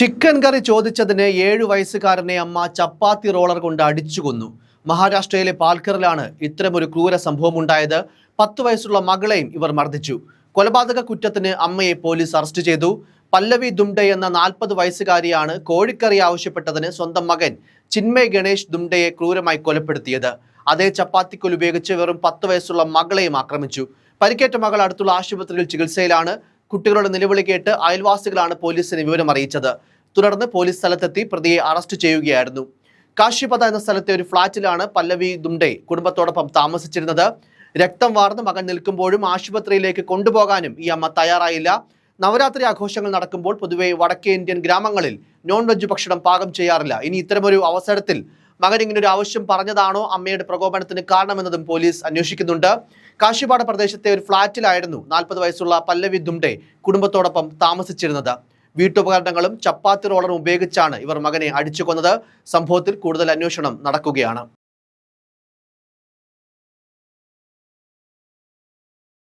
Chicken കറി ചോദിച്ചതിന് ഏഴു വയസ്സുകാരനെ അമ്മ ചപ്പാത്തി റോളർ കൊണ്ട് അടിച്ചു കൊന്നു. മഹാരാഷ്ട്രയിലെ പാൽക്കറിലാണ് ഇത്തരമൊരു ക്രൂര സംഭവം ഉണ്ടായത് പത്ത് വയസ്സുള്ള മകളെയും ഇവർ മർദ്ദിച്ചു. കൊലപാതക കുറ്റത്തിന് അമ്മയെ പോലീസ് അറസ്റ്റ് ചെയ്തു. പല്ലവി ദുംഡെ എന്ന നാൽപ്പത് വയസ്സുകാരിയാണ് കോഴിക്കറി ആവശ്യപ്പെട്ടതിന് സ്വന്തം മകൻ ചിന്മയ് ഗണേഷ് ദുംഡയെ ക്രൂരമായി കൊലപ്പെടുത്തിയത്. അതേ ചപ്പാത്തിക്കൊൽ ഉപയോഗിച്ച് വെറും പത്ത് വയസ്സുള്ള മകളെയും ആക്രമിച്ചു. പരിക്കേറ്റ മകൾ അടുത്തുള്ള ആശുപത്രിയിൽ ചികിത്സയിലാണ്. കുട്ടികളുടെ നിലവിളി കേട്ട് അയൽവാസികളാണ് പോലീസിന് വിവരം അറിയിച്ചത്. തുടർന്ന് പോലീസ് സ്ഥലത്തെത്തി പ്രതിയെ അറസ്റ്റ് ചെയ്യുകയായിരുന്നു. കാശിപത എന്ന സ്ഥലത്തെ ഒരു ഫ്ളാറ്റിലാണ് പല്ലവി ദുംഡെ കുടുംബത്തോടൊപ്പം താമസിച്ചിരുന്നത്. രക്തം വാർന്ന് മകൻ നിൽക്കുമ്പോഴും ആശുപത്രിയിലേക്ക് കൊണ്ടുപോകാനും ഈ അമ്മ തയ്യാറായില്ല. നവരാത്രി ആഘോഷങ്ങൾ നടക്കുമ്പോൾ പൊതുവെ വടക്കേ ഇന്ത്യൻ ഗ്രാമങ്ങളിൽ നോൺ വെജ് ഭക്ഷണം പാകം ചെയ്യാറില്ല. ഇനി ഇത്തരമൊരു അവസരത്തിൽ മകൻ ഇങ്ങനൊരു ആവശ്യം പറഞ്ഞതാണോ അമ്മയുടെ പ്രകോപനത്തിന് കാരണമെന്നതും പോലീസ് അന്വേഷിക്കുന്നുണ്ട്. കാശിപ്പാട പ്രദേശത്തെ ഒരു ഫ്ളാറ്റിലായിരുന്നു നാൽപ്പത് വയസ്സുള്ള പല്ലവി ദുംഡെ കുടുംബത്തോടൊപ്പം താമസിച്ചിരുന്നത്. വീട്ടുപകരണങ്ങളും ചപ്പാത്തി റോളറും ഉപയോഗിച്ചാണ് ഇവർ മകനെ അടിച്ചു സംഭവത്തിൽ കൂടുതൽ അന്വേഷണം നടക്കുകയാണ്.